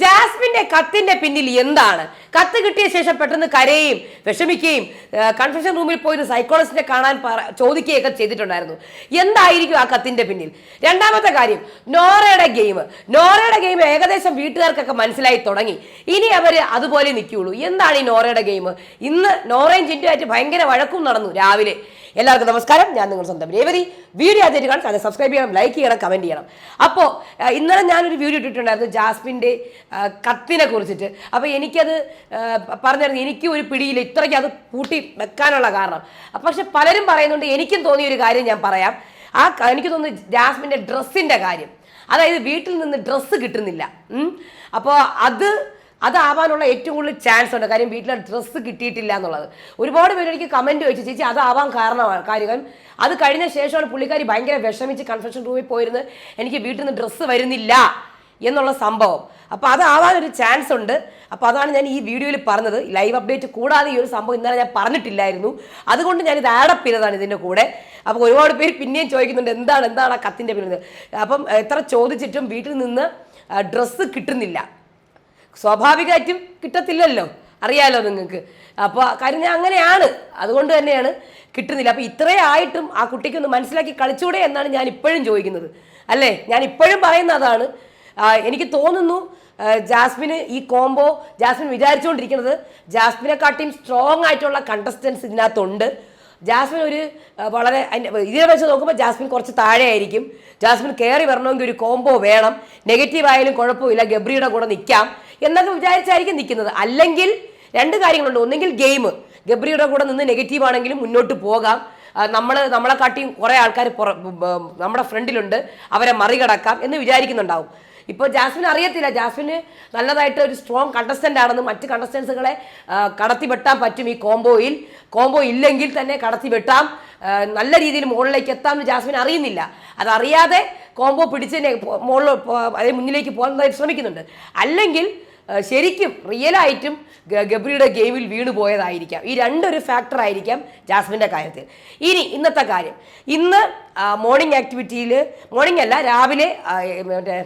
ജാസ്മിന്റെ കത്തിന്റെ പിന്നിൽ എന്താണ്? കത്ത് കിട്ടിയ ശേഷം പെട്ടെന്ന് കരയുകയും വിഷമിക്കുകയും കൺഫെഷൻ റൂമിൽ പോയി സൈക്കോളജിസ്റ്റിനെ കാണാൻ ചോദിക്കുകയൊക്കെ ചെയ്തിട്ടുണ്ടായിരുന്നു. എന്തായിരിക്കും ആ കത്തിന്റെ പിന്നിൽ? രണ്ടാമത്തെ കാര്യം നോറയുടെ ഗെയിം നോറയുടെ ഗെയിം ഏകദേശം വീട്ടുകാർക്കൊക്കെ മനസ്സിലായി തുടങ്ങി. ഇനി അവർ അതുപോലെ നിൽക്കുകയുള്ളൂ. എന്താണ് ഈ നോറയുടെ ഗെയിം ഇന്ന് നോറയും ചിന്റുമായിട്ട് ഭയങ്കര വഴക്കും നടന്നു രാവിലെ. എല്ലാവർക്കും നമസ്കാരം. ഞാൻ നിങ്ങൾ സ്വന്തം രേവതി. വീഡിയോ ആദ്യമായിട്ട് കാണാൻ ചാനൽ സബ്സ്ക്രൈബ് ചെയ്യണം ലൈക്ക് ചെയ്യണം കമന്റ് ചെയ്യണം. അപ്പോൾ ഇന്നലെ ഞാനൊരു വീഡിയോ ഇട്ടിട്ടുണ്ടായിരുന്നു ജാസ്മിന്റെ കത്തിനെ കുറിച്ചിട്ട്. അപ്പോൾ എനിക്കത് പറഞ്ഞിരുന്നു എനിക്കും ഒരു പിടിയില്ല. ഇത്രയ്ക്ക് അത് കൂട്ടി വെക്കാനുള്ള കാരണം. പക്ഷെ പലരും പറയുന്നുണ്ട് എനിക്കും തോന്നിയ ഒരു കാര്യം ഞാൻ പറയാം. ആ എനിക്ക് തോന്നുന്നു ജാസ്മിന്റെ ഡ്രസ്സിന്റെ കാര്യം. അതായത് വീട്ടിൽ നിന്ന് ഡ്രസ്സ് കിട്ടുന്നില്ല. അപ്പോൾ അത് അതാവാനുള്ള ഏറ്റവും കൂടുതൽ ചാൻസ് ഉണ്ട്. കാര്യം വീട്ടിലെ ഡ്രസ്സ് കിട്ടിയിട്ടില്ല എന്നുള്ളത്. ഒരുപാട് പേര് എനിക്ക് കമന്റ് വെച്ച് ചേച്ചി അതാവാൻ കാരണമാണ് കാര്യം. അത് കഴിഞ്ഞ ശേഷമാണ് പുള്ളിക്കാരി ഭയങ്കര വിഷമിച്ച് കൺഫെഷൻ റൂമിൽ പോയിരുന്ന് എനിക്ക് വീട്ടിൽ നിന്ന് ഡ്രസ്സ് വരുന്നില്ല എന്നുള്ള സംഭവം. അപ്പോൾ അതാവാൻ ഒരു ചാൻസ് ഉണ്ട്. അപ്പോൾ അതാണ് ഞാൻ ഈ വീഡിയോയിൽ പറഞ്ഞത്. ലൈവ് അപ്ഡേറ്റ് കൂടാതെ ഈ ഒരു സംഭവം ഇന്നലെ ഞാൻ പറഞ്ഞിട്ടില്ലായിരുന്നു. അതുകൊണ്ട് ഞാൻ ഇത് ആഡപ്പ് ചെയ്തതാണ് ഇതിന്റെ കൂടെ. അപ്പോൾ ഒരുപാട് പേര് പിന്നെയും ചോദിക്കുന്നുണ്ട് എന്താണ് എന്താണ് ആ കത്തിന്റെ പിന്നിൽ അപ്പം എത്ര ചോദിച്ചിട്ടും വീട്ടിൽ നിന്ന് ഡ്രസ്സ് കിട്ടുന്നില്ല. സ്വാഭാവികമായിട്ടും കിട്ടത്തില്ലല്ലോ. അറിയാലോ നിങ്ങൾക്ക്. അപ്പോൾ കാര്യം ഞാൻ അങ്ങനെയാണ്. അതുകൊണ്ട് തന്നെയാണ് കിട്ടുന്നില്ല. അപ്പോൾ ഇത്രയും ആയിട്ടും ആ കുട്ടിക്കൊന്ന് മനസ്സിലാക്കി കളിച്ചൂടെ എന്നാണ് ഞാൻ ഇപ്പോഴും ചോദിക്കുന്നത്. അല്ലേ? ഞാൻ ഇപ്പോഴും പറയുന്ന അതാണ്. എനിക്ക് തോന്നുന്നു ജാസ്മിന് ഈ കോംബോ ജാസ്മിൻ വിചാരിച്ചുകൊണ്ടിരിക്കുന്നത് ജാസ്മിനെക്കാട്ടിയും സ്ട്രോങ് ആയിട്ടുള്ള കണ്ടസ്റ്റൻസ് ഇതിനകത്തുണ്ട്. ജാസ്മിൻ ഒരു വളരെ ഇതിനെ വെച്ച് നോക്കുമ്പോൾ ജാസ്മിൻ കുറച്ച് താഴെ ആയിരിക്കും ജാസ്മിൻ കയറി വരണമെങ്കിൽ ഒരു കോംബോ വേണം. നെഗറ്റീവ് ആയാലും കുഴപ്പമില്ല. ഗബ്രിയുടെ കൂടെ നിൽക്കാം എന്നൊക്കെ വിചാരിച്ചായിരിക്കും നിൽക്കുന്നത്. അല്ലെങ്കിൽ രണ്ട് കാര്യങ്ങളുണ്ട്. ഒന്നെങ്കിൽ ഗെയിം. ഗബ്രിയുടെ കൂടെ നിന്ന് നെഗറ്റീവ് ആണെങ്കിലും മുന്നോട്ട് പോകാം. നമ്മൾ നമ്മളെ കാട്ടിയും കുറേ ആൾക്കാർ നമ്മുടെ ഫ്രണ്ടിലുണ്ട്. അവരെ മറികടക്കാം എന്ന് വിചാരിക്കുന്നുണ്ടാവും. ഇപ്പോൾ ജാസ്മിൻ അറിയത്തില്ല. ജാസ്മിന് നല്ലതായിട്ട് ഒരു സ്ട്രോങ് കണ്ടസ്റ്റന്റ് ആണെന്ന് മറ്റ് കണ്ടസ്റ്റൻസുകളെ കടത്തി വെട്ടാൻ പറ്റും ഈ കോംബോയിൽ കോംബോ ഇല്ലെങ്കിൽ തന്നെ കടത്തി വെട്ടാം. നല്ല രീതിയിൽ മുകളിലേക്ക് എത്താം എന്ന് ജാസ്മിൻ അറിയുന്നില്ല. അതറിയാതെ കോംബോ പിടിച്ച് മുകളിൽ അതായത് മുന്നിലേക്ക് പോകാൻ ശ്രമിക്കുന്നുണ്ട്. അല്ലെങ്കിൽ ശരിക്കും റിയലായിട്ടും ഗബ്രിയുടെ ഗെയിമിൽ വീണു പോയതായിരിക്കാം. ഈ രണ്ടൊരു ഫാക്ടർ ആയിരിക്കാം ജാസ്മിന്റെ കാര്യത്തിൽ. ഇനി ഇന്നത്തെ കാര്യം. ഇന്ന് മോർണിംഗ് ആക്ടിവിറ്റിയിൽ മോർണിംഗ് അല്ല രാവിലെ മറ്റേ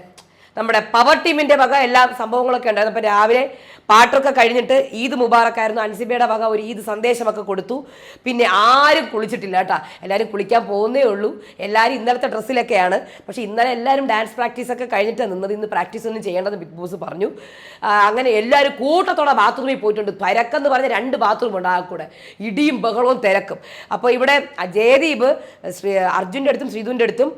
നമ്മുടെ പവർ ടീമിന്റെ വക എല്ലാ സംഭവങ്ങളൊക്കെ ഉണ്ടായിരുന്നു. അപ്പോൾ രാവിലെ പാട്ടൊക്കെ കഴിഞ്ഞിട്ട് ഈദ് മുബാറക്കായിരുന്നു. അൻസിബയുടെ വക ഒരു ഈദ് സന്ദേശമൊക്കെ കൊടുത്തു. പിന്നെ ആരും കുളിച്ചിട്ടില്ല കേട്ടോ. എല്ലാവരും കുളിക്കാൻ പോകുന്നേ ഉള്ളൂ. എല്ലാവരും ഇന്നലത്തെ ഡ്രസ്സിലൊക്കെയാണ്. പക്ഷേ ഇന്നലെ എല്ലാവരും ഡാൻസ് പ്രാക്ടീസ് ഒക്കെ നിന്നത്. ഇന്ന് പ്രാക്ടീസ് ഒന്നും ചെയ്യേണ്ടെന്ന് ബിഗ് ബോസ് പറഞ്ഞു. അങ്ങനെ എല്ലാവരും കൂട്ടത്തോടെ ബാത്റൂമിൽ പോയിട്ടുണ്ട്. തിരക്കെന്ന് പറഞ്ഞ രണ്ട് ബാത്റൂം ഉണ്ട് ആ കൂടെ. ഇടിയും ബഹളവും തിരക്കും. അപ്പോൾ ഇവിടെ ജയദീപ് ശ്രീ അർജുന്റെ അടുത്തും ശ്രീധുവിന്റെ അടുത്തും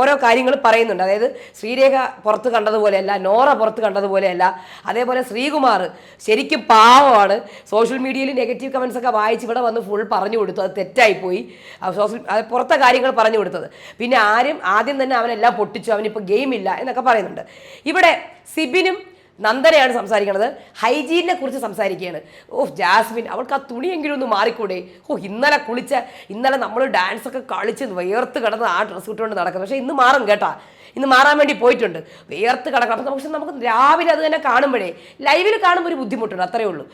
ഓരോ കാര്യങ്ങൾ പറയുന്നുണ്ട്. അതായത് ശ്രീരേഖ പുറത്ത് കണ്ടതുപോലെയല്ല നോറ പുറത്ത് കണ്ടതുപോലെയല്ല. അതേപോലെ ശ്രീകുമാർ ശരിക്കും പാവമാണ്. സോഷ്യൽ മീഡിയയിൽ നെഗറ്റീവ് കമൻസ് ഒക്കെ വായിച്ച് ഇവിടെ വന്ന് ഫുൾ പറഞ്ഞു കൊടുത്തു. അത് തെറ്റായിപ്പോയി. സോഷ്യൽ അത് പുറത്തെ കാര്യങ്ങൾ പറഞ്ഞു കൊടുത്തത്. പിന്നെ ആരും ആദ്യം തന്നെ അവനെല്ലാം പൊട്ടിച്ചു. അവനിപ്പോൾ ഗെയിം ഇല്ല എന്നൊക്കെ പറയുന്നുണ്ട്. ഇവിടെ സിബിനും നന്ദനയാണ് സംസാരിക്കുന്നത് ഹൈജീനിനെ കുറിച്ച് സംസാരിക്കുകയാണ്. ഓ ജാസ്മിൻ അവൾക്ക് ആ തുണിയെങ്കിലും ഒന്ന് മാറിക്കൂടെ? ഓ ഇന്നലെ കുളിച്ച ഇന്നലെ നമ്മൾ ഡാൻസ് ഒക്കെ കളിച്ച് വിയർത്ത് കിടന്ന് ആ ഡ്രസ്സ് ഇട്ടുകൊണ്ട് നടക്കുന്നത് പക്ഷേ ഇന്ന് മാറും കേട്ടാ. ഇന്ന് മാറാൻ വേണ്ടി പോയിട്ടുണ്ട്. വിയർത്ത് കിടക്കണം. അപ്പം പക്ഷെ നമുക്ക് രാവിലെ അത് തന്നെ കാണുമ്പോഴേ ലൈവിൽ കാണുമ്പോൾ ഒരു ബുദ്ധിമുട്ടുണ്ട്. അത്രയേ ഉള്ളൂ.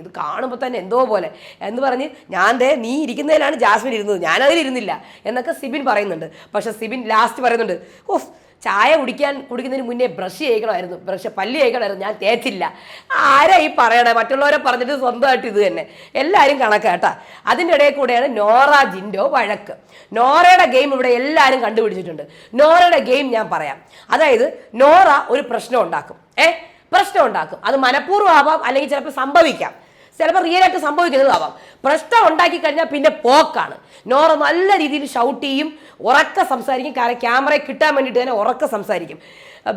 ഇത് കാണുമ്പോൾ തന്നെ എന്തോ പോലെ. എന്ന് പറഞ്ഞ് ഞാൻ ദേ നീ ഇരിക്കുന്നതിലാണ് ജാസ്മിൻ ഇരുന്നത്. ഞാനതിൽ ഇരുന്നില്ല എന്നൊക്കെ സിബിൻ പറയുന്നുണ്ട്. പക്ഷേ സിബിൻ ലാസ്റ്റ് പറയുന്നുണ്ട്. ഓഫ് ചായ കുടിക്കാൻ കുടിക്കുന്നതിന് മുന്നേ ബ്രഷ് ചെയ്യണമായിരുന്നു ബ്രഷ് പല്ല് ചെയ്യണമായിരുന്നു ഞാൻ തേച്ചില്ല. ആരാ ഈ പറയണേ? മറ്റുള്ളവരെ പറഞ്ഞിട്ട് സ്വന്തമായിട്ട് ഇത് തന്നെ. എല്ലാവരും കണക്കാട്ടാ അതിന്റെ ഇടയിൽ കൂടെയാണ് നോറ ജിൻഡോ വഴക്ക്. നോറയുടെ ഗെയിം ഇവിടെ എല്ലാവരും കണ്ടുപിടിച്ചിട്ടുണ്ട്. നോറയുടെ ഗെയിം ഞാൻ പറയാം. അതായത് നോറ ഒരു പ്രശ്നം ഉണ്ടാക്കും. ഏ? പ്രശ്നം ഉണ്ടാക്കും. അത് മനഃപൂർവം ആവാം അല്ലെങ്കിൽ ചിലപ്പോൾ സംഭവിക്കാം. ചിലപ്പോൾ റിയൽ ആയിട്ട് സംഭവിക്കുന്നതാവാം പ്രശ്നം ഉണ്ടാക്കി കഴിഞ്ഞാൽ പിന്നെ പോക്കാണ്. നോറ നല്ല രീതിയിൽ ഷൗട്ട് ചെയ്യും ഉറക്ക സംസാരിക്കും കാരണം ക്യാമറയെ കിട്ടാൻ വേണ്ടിയിട്ട് തന്നെ ഉറക്ക സംസാരിക്കും.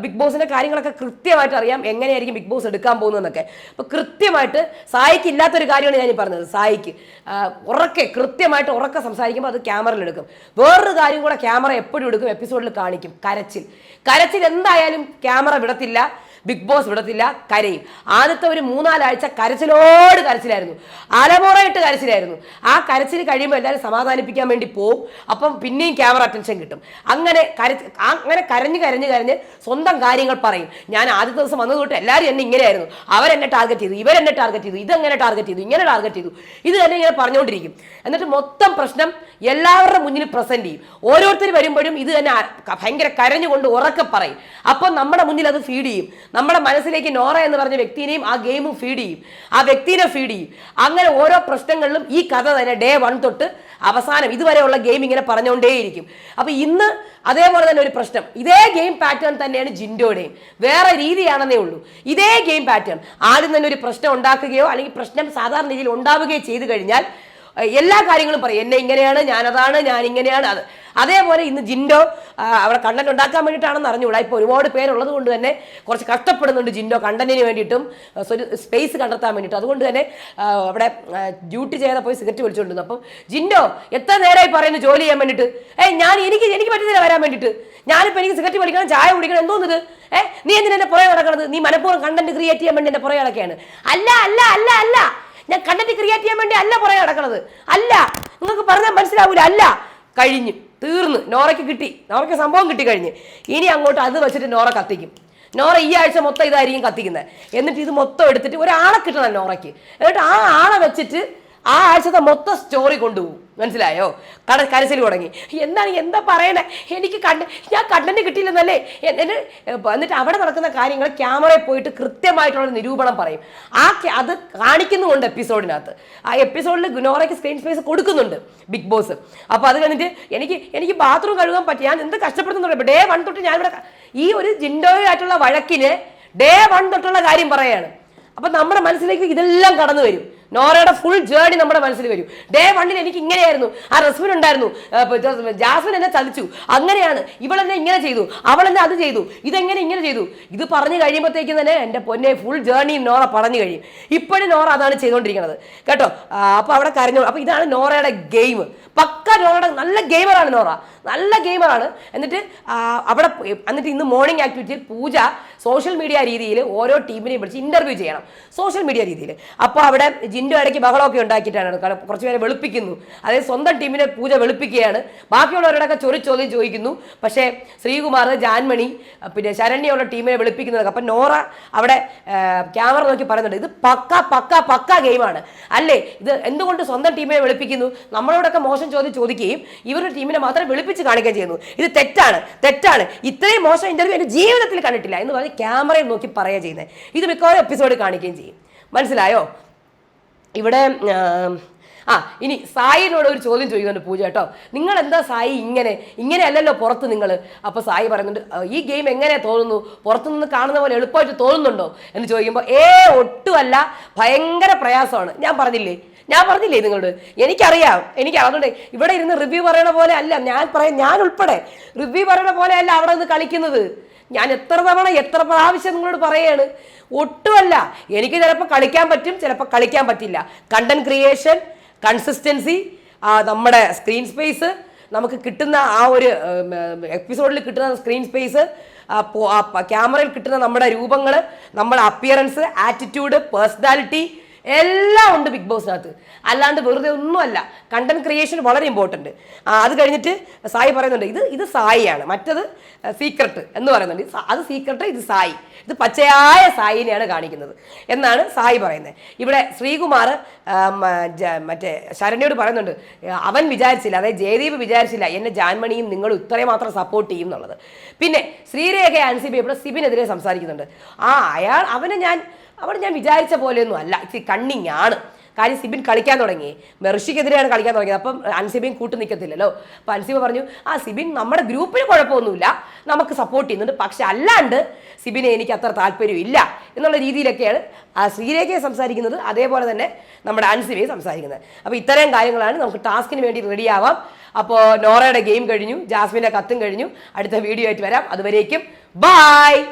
ബിഗ് ബോസിന്റെ കാര്യങ്ങളൊക്കെ കൃത്യമായിട്ട് അറിയാം എങ്ങനെയായിരിക്കും ബിഗ് ബോസ് എടുക്കാൻ പോകുന്നതെന്നൊക്കെ. അപ്പോൾ കൃത്യമായിട്ട് സായിക്ക് ഇല്ലാത്തൊരു കാര്യമാണ് ഞാൻ പറഞ്ഞത്. സായിക്ക് ഉറക്കെ കൃത്യമായിട്ട് ഉറക്ക സംസാരിക്കുമ്പോൾ അത് ക്യാമറയിൽ എടുക്കും. വേറൊരു കാര്യം കൂടെ ക്യാമറ എപ്പോഴും എടുക്കും എപ്പിസോഡിൽ കാണിക്കും. കരച്ചിൽ. കരച്ചിൽ എന്തായാലും ക്യാമറ വിടത്തില്ല. ബിഗ് ബോസ് വിടത്തില്ല കരയും. ആദ്യത്തെ ഒരു മൂന്നാലാഴ്ച കരച്ചിലോട് കരച്ചിലായിരുന്നു. അലമുറയിട്ട് കരച്ചിലായിരുന്നു. ആ കരച്ചിൽ കഴിയുമ്പോൾ എല്ലാവരും സമാധാനിപ്പിക്കാൻ വേണ്ടി പോകും അപ്പം പിന്നെയും ക്യാമറ അറ്റൻഷൻ കിട്ടും. അങ്ങനെ കരച്ച് അങ്ങനെ കരഞ്ഞ് കരഞ്ഞ് കരഞ്ഞ് സ്വന്തം കാര്യങ്ങൾ പറയും. ഞാൻ ആദ്യത്തെ ദിവസം വന്നത് തൊട്ട് എല്ലാവരും എന്നെ ഇങ്ങനെയായിരുന്നു. അവരെന്നെ ടാർഗറ്റ് ചെയ്തു ഇവരെന്നെ ടാർഗറ്റ് ചെയ്തു ഇതെങ്ങനെ ടാർഗറ്റ് ചെയ്തു ഇങ്ങനെ ടാർഗറ്റ് ചെയ്തു. ഇത് തന്നെ ഇങ്ങനെ പറഞ്ഞുകൊണ്ടിരിക്കും. എന്നിട്ട് മൊത്തം പ്രശ്നം എല്ലാവരുടെ മുന്നിൽ പ്രസന്റ് ചെയ്യും. ഓരോരുത്തർ വരുമ്പോഴും ഇത് തന്നെ ഭയങ്കര കരഞ്ഞുകൊണ്ട് ഉറക്കെ പറയും. അപ്പം നമ്മുടെ മുന്നിൽ അത് ഫീഡ് ചെയ്യും. നമ്മുടെ മനസ്സിലേക്ക് നോറ എന്ന് പറഞ്ഞ വ്യക്തിനെയും ആ ഗെയിമും ഫീഡ് ചെയ്യും. ആ വ്യക്തിനെ ഫീഡ് ചെയ്യും. അങ്ങനെ ഓരോ പ്രശ്നങ്ങളിലും ഈ കഥ തന്നെ ഡേ വൺ തൊട്ട് അവസാനം ഇതുവരെയുള്ള ഗെയിം ഇങ്ങനെ പറഞ്ഞുകൊണ്ടേയിരിക്കും. അപ്പൊ ഇന്ന് അതേപോലെ തന്നെ ഒരു പ്രശ്നം. ഇതേ ഗെയിം പാറ്റേൺ തന്നെയാണ് ജിൻഡോയുടെയും. വേറെ രീതിയാണെന്നേ ഉള്ളൂ. ഇതേ ഗെയിം പാറ്റേൺ ആദ്യം തന്നെ ഒരു പ്രശ്നം ഉണ്ടാക്കുകയോ അല്ലെങ്കിൽ പ്രശ്നം സാധാരണ രീതിയിൽ ഉണ്ടാവുകയോ ചെയ്തു കഴിഞ്ഞാൽ എല്ലാ കാര്യങ്ങളും പറയും. എന്നെ ഇങ്ങനെയാണ് ഞാനതാണ് ഞാൻ ഇങ്ങനെയാണ് അത് അതേപോലെ ഇന്ന് ജിൻഡോ അവിടെ കണ്ടന്റ് ഉണ്ടാക്കാൻ വേണ്ടിയിട്ടാണെന്ന് അറിഞ്ഞുകൂടാ. ഇപ്പോൾ ഒരുപാട് പേരുള്ളത് കൊണ്ട് തന്നെ കുറച്ച് കഷ്ടപ്പെടുന്നുണ്ട് ജിൻഡോ കണ്ടന്റിന് വേണ്ടിയിട്ടും. ഒരു സ്പേസ് കണ്ടെത്താൻ വേണ്ടിയിട്ട്. അതുകൊണ്ട് തന്നെ അവിടെ ഡ്യൂട്ടി ചെയ്ത പോയി സിഗരറ്റ് വലിച്ചുകൊണ്ടിരുന്നു അപ്പം ജിൻഡോ എത്ര നേരമായി പറയുന്നു ജോലി ചെയ്യാൻ വേണ്ടിയിട്ട്? ഏ ഞാൻ എനിക്ക് എനിക്ക് പറ്റുന്നില്ല വരാൻ വേണ്ടിയിട്ട്. ഞാനിപ്പോൾ എനിക്ക് സിഗരറ്റ് വലിക്കണം ചായ കുടിക്കണം എന്തോന്നത്? ഏ നീ എന്തിനെ പുറകെ നടക്കണത്? നീ മനഃപൂർവം കണ്ടന്റ് ക്രിയേറ്റ് ചെയ്യാൻ വേണ്ടി എന്റെ പുറകെ നടക്കുകയാണ്. അല്ല അല്ല അല്ല അല്ല. ഞാൻ കണ്ടന്റ് ക്രിയേറ്റ് ചെയ്യാൻ വേണ്ടി അല്ല പുറകെ നടക്കണത്. അല്ല നിങ്ങൾക്ക് പറഞ്ഞാൽ മനസ്സിലാവൂല. അല്ല കഴിഞ്ഞു തീർന്ന്. നോറയ്ക്ക് കിട്ടി. നോറയ്ക്ക് സംഭവം കിട്ടി കഴിഞ്ഞ്. ഇനി അങ്ങോട്ട് അത് വെച്ചിട്ട് നോറ കത്തിക്കും. നോറ ഈ ആഴ്ച മൊത്തം ഇതായിരിക്കും കത്തിക്കുന്നത്. എന്നിട്ട് ഇത് മൊത്തം എടുത്തിട്ട് ഒരാളെ കിട്ടണം നോറയ്ക്ക്. എന്നിട്ട് ആ ആളെ വെച്ചിട്ട് ആ ആഴ്ചത്തെ മൊത്തം സ്റ്റോറി കൊണ്ടുപോകും. മനസ്സിലായോ? കട കരച്ചിൽ തുടങ്ങി. എന്താണ് എന്താ പറയണേ? എനിക്ക് കണ്ട ഞാൻ കണ്ടന്റ് കിട്ടിയില്ലെന്നല്ലേ? എന്നെ എന്നിട്ട് അവിടെ നടക്കുന്ന കാര്യങ്ങൾ ക്യാമറയിൽ പോയിട്ട് കൃത്യമായിട്ടുള്ള നിരൂപണം പറയും. ആ അത് കാണിക്കുന്നുമുണ്ട് എപ്പിസോഡിനകത്ത്. ആ എപ്പിസോഡിൽ ഗുനോറയ്ക്ക് സ്ക്രീൻ സ്പേസ് കൊടുക്കുന്നുണ്ട് ബിഗ് ബോസ്. അപ്പോൾ അത് കഴിഞ്ഞിട്ട് എനിക്ക് എനിക്ക് ബാത്റൂം കഴുകാൻ പറ്റി. ഞാൻ എന്ത് കഷ്ടപ്പെടുന്നുണ്ട് ഡേ വൺ തൊട്ട് ഞാനിവിടെ ഈ ഒരു ജിൻഡോയായിട്ടുള്ള വഴക്കിന് ഡേ വൺ തൊട്ടുള്ള കാര്യം പറയാണ്. അപ്പം നമ്മുടെ മനസ്സിലേക്ക് ഇതെല്ലാം കടന്നു വരും. നോറയുടെ ഫുൾ ജേർണി നമ്മുടെ മനസ്സിൽ വരും. ഡേ വണ്ണിൽ എനിക്ക് ഇങ്ങനെയായിരുന്നു. ആ റസ്മിൻ ഉണ്ടായിരുന്നു. ജാസ്മിൻ എന്നെ ചതിച്ചു. അങ്ങനെയാണ്. ഇവളെന്നെ ഇങ്ങനെ ചെയ്തു. അവളെന്നെ അത് ചെയ്തു. ഇതെങ്ങനെ ഇങ്ങനെ ചെയ്തു? ഇത് പറഞ്ഞു കഴിയുമ്പോഴത്തേക്കും തന്നെ എന്റെ പൊന്നെ ഫുൾ ജേർണി നോറ പറഞ്ഞു കഴിയും. ഇപ്പോഴും നോറ അതാണ് ചെയ്തുകൊണ്ടിരിക്കുന്നത്. കേട്ടോ? അപ്പോൾ അപ്പൊ അവിടെ കരഞ്ഞു. അപ്പൊ ഇതാണ് നോറയുടെ ഗെയിം പക്ക നോറയുടെ നല്ല ഗെയിമറാണ് നോറ. നല്ല ഗെയിമറാണ് എന്നിട്ട് അവിടെ എന്നിട്ട് ഇന്ന് മോർണിംഗ് ആക്ടിവിറ്റിയിൽ പൂജ സോഷ്യൽ മീഡിയ രീതിയിൽ ഓരോ ടീമിനെയും വിളിച്ച് ഇന്റർവ്യൂ ചെയ്യണം. സോഷ്യൽ മീഡിയ രീതിയിൽ. അപ്പോൾ അവിടെ ജിൻഡോ ഇടയ്ക്ക് ബഹളമൊക്കെ ഉണ്ടാക്കിയിട്ടാണ് കാരണം കുറച്ച് പേരെ വെളുപ്പിക്കുന്നു. അതായത് സ്വന്തം ടീമിനെ പൂജ വെളുപ്പിക്കുകയാണ്. ബാക്കിയുള്ളവരോടൊക്കെ ചൊറി ചോദ്യം ചോദിക്കുന്നു. പക്ഷേ ശ്രീകുമാർ ജാൻമണി പിന്നെ ശരണ്യുള്ള ടീമിനെ വെളുപ്പിക്കുന്നതൊക്കെ. അപ്പം നോറ അവിടെ ക്യാമറ നോക്കി പറയുന്നുണ്ട്. ഇത് പക്ക പക്ക പക്ക ഗെയിമാണ്. അല്ലേ? ഇത് എന്തുകൊണ്ട് സ്വന്തം ടീമിനെ വെളുപ്പിക്കുന്നു? നമ്മളോടൊക്കെ മോശം ചോദ്യം ചോദിക്കുകയും ഇവരുടെ ടീമിനെ മാത്രം വെളുപ്പിച്ച് കാണിക്കുകയും ചെയ്യുന്നു. ഇത് തെറ്റാണ്. തെറ്റാണ്. ഇത്രയും മോശം ഇന്റർവ്യൂ എന്റെ ജീവിതത്തിൽ കണ്ടിട്ടില്ല എന്ന് പറഞ്ഞ് ക്യാമറയിൽ നോക്കി പറയുക ചെയ്യുന്നത്. ഇത് മിക്കവാറും എപ്പിസോഡ് കാണിക്കുകയും ചെയ്യും. മനസ്സിലായോ? ഇവിടെ ആ ഇനി സായിനോട് ഒരു ചോദ്യം ചോദിക്കുന്നുണ്ട് പൂജ കേട്ടോ. നിങ്ങൾ എന്താ സായി ഇങ്ങനെ ഇങ്ങനെ അല്ലല്ലോ പുറത്ത് നിങ്ങൾ അപ്പോൾ സായി പറയുന്നുണ്ട് ഈ ഗെയിം എങ്ങനെ തോന്നുന്നു? പുറത്തു നിന്ന് കാണുന്ന പോലെ എളുപ്പമായിട്ട് തോന്നുന്നുണ്ടോ? എന്ന് ചോദിക്കുമ്പോൾ ഏ ഒട്ടുമല്ല ഭയങ്കര പ്രയാസമാണ്. ഞാൻ പറഞ്ഞില്ലേ? ഞാൻ പറഞ്ഞില്ലേ നിങ്ങളോട്? എനിക്കറിയാം എനിക്ക് അതുകൊണ്ട് ഇവിടെ ഇരുന്ന് റിവ്യൂ പറയണ പോലെ അല്ല ഞാൻ പറയാം ഞാൻ ഉൾപ്പെടെ. റിവ്യൂ പറയണ പോലെ അല്ല അവിടെ നിന്ന് കളിക്കുന്നത്. ഞാൻ എത്ര തവണ എത്ര പ്രാവശ്യം നിങ്ങളോട് പറയാണ് ഒട്ടുമല്ല. എനിക്ക് ചിലപ്പോൾ കളിക്കാൻ പറ്റും ചിലപ്പോൾ കളിക്കാൻ പറ്റില്ല. കണ്ടന്റ് ക്രിയേഷൻ കൺസിസ്റ്റൻസി നമ്മുടെ സ്ക്രീൻ സ്പേസ് നമുക്ക് കിട്ടുന്ന ആ ഒരു എപ്പിസോഡിൽ കിട്ടുന്ന സ്ക്രീൻ സ്പേസ് ക്യാമറയിൽ കിട്ടുന്ന നമ്മുടെ രൂപങ്ങൾ നമ്മുടെ അപ്പിയറൻസ് ആറ്റിറ്റ്യൂഡ് പേഴ്സണാലിറ്റി എല്ലാം ഉണ്ട് ബിഗ് ബോസിനകത്ത്. അല്ലാണ്ട് വെറുതെ ഒന്നുമല്ല. കണ്ടന്റ് ക്രിയേഷൻ വളരെ ഇമ്പോർട്ടന്റ് അത് കഴിഞ്ഞിട്ട് സായി പറയുന്നുണ്ട് ഇത് ഇത് സായിയാണ്. മറ്റത് സീക്രട്ട് എന്ന് പറയുന്നുണ്ട്. അത് സീക്രട്ട് ഇത് സായി. ഇത് പച്ചയായ സായിനെയാണ് കാണിക്കുന്നത്. എന്നാണ് സായി പറയുന്നത്. ഇവിടെ ശ്രീകുമാർ മറ്റേ ശരണ്യോട് പറയുന്നുണ്ട് അവൻ വിചാരിച്ചില്ല അതായത് ജയദീപ് വിചാരിച്ചില്ല എന്നെ ജാൻമണിയും നിങ്ങൾ ഇത്രയും മാത്രം സപ്പോർട്ട് ചെയ്യും എന്നുള്ളത്. പിന്നെ ശ്രീരേഖ ആൻസിബി ഇവിടെ സിബിനെതിരെ സംസാരിക്കുന്നുണ്ട്. ആ അയാൾ അവനെ ഞാൻ അവിടെ ഞാൻ വിചാരിച്ച പോലെയൊന്നും അല്ല. ഇച്ചിരി കണ്ണിങ് ആണ്. കാര്യം സിബിൻ കളിക്കാൻ തുടങ്ങി. മെർഷിക്കെതിരെയാണ് കളിക്കാൻ തുടങ്ങിയത്. അപ്പം അൻസിബിൻ കൂട്ടു നിൽക്കത്തില്ലല്ലോ അപ്പം അൻസിബ പറഞ്ഞു ആ സിബിൻ നമ്മുടെ ഗ്രൂപ്പിന് കുഴപ്പമൊന്നുമില്ല. നമുക്ക് സപ്പോർട്ട് ചെയ്യുന്നുണ്ട്. പക്ഷെ അല്ലാണ്ട് സിബിനെ എനിക്ക് അത്ര താല്പര്യമില്ല. എന്നുള്ള രീതിയിലൊക്കെയാണ് ആ ശ്രീരേഖയെ സംസാരിക്കുന്നത്. അതേപോലെ തന്നെ നമ്മുടെ അൻസിബയെ സംസാരിക്കുന്നത്. അപ്പോൾ ഇത്തരം കാര്യങ്ങളാണ് നമുക്ക് ടാസ്കിന് വേണ്ടി റെഡിയാവാം. അപ്പോൾ നോറയുടെ ഗെയിം കഴിഞ്ഞു. ജാസ്മിന്റെ കത്തും കഴിഞ്ഞു. അടുത്ത വീഡിയോ ആയിട്ട് വരാം. അതുവരേക്കും ബായ്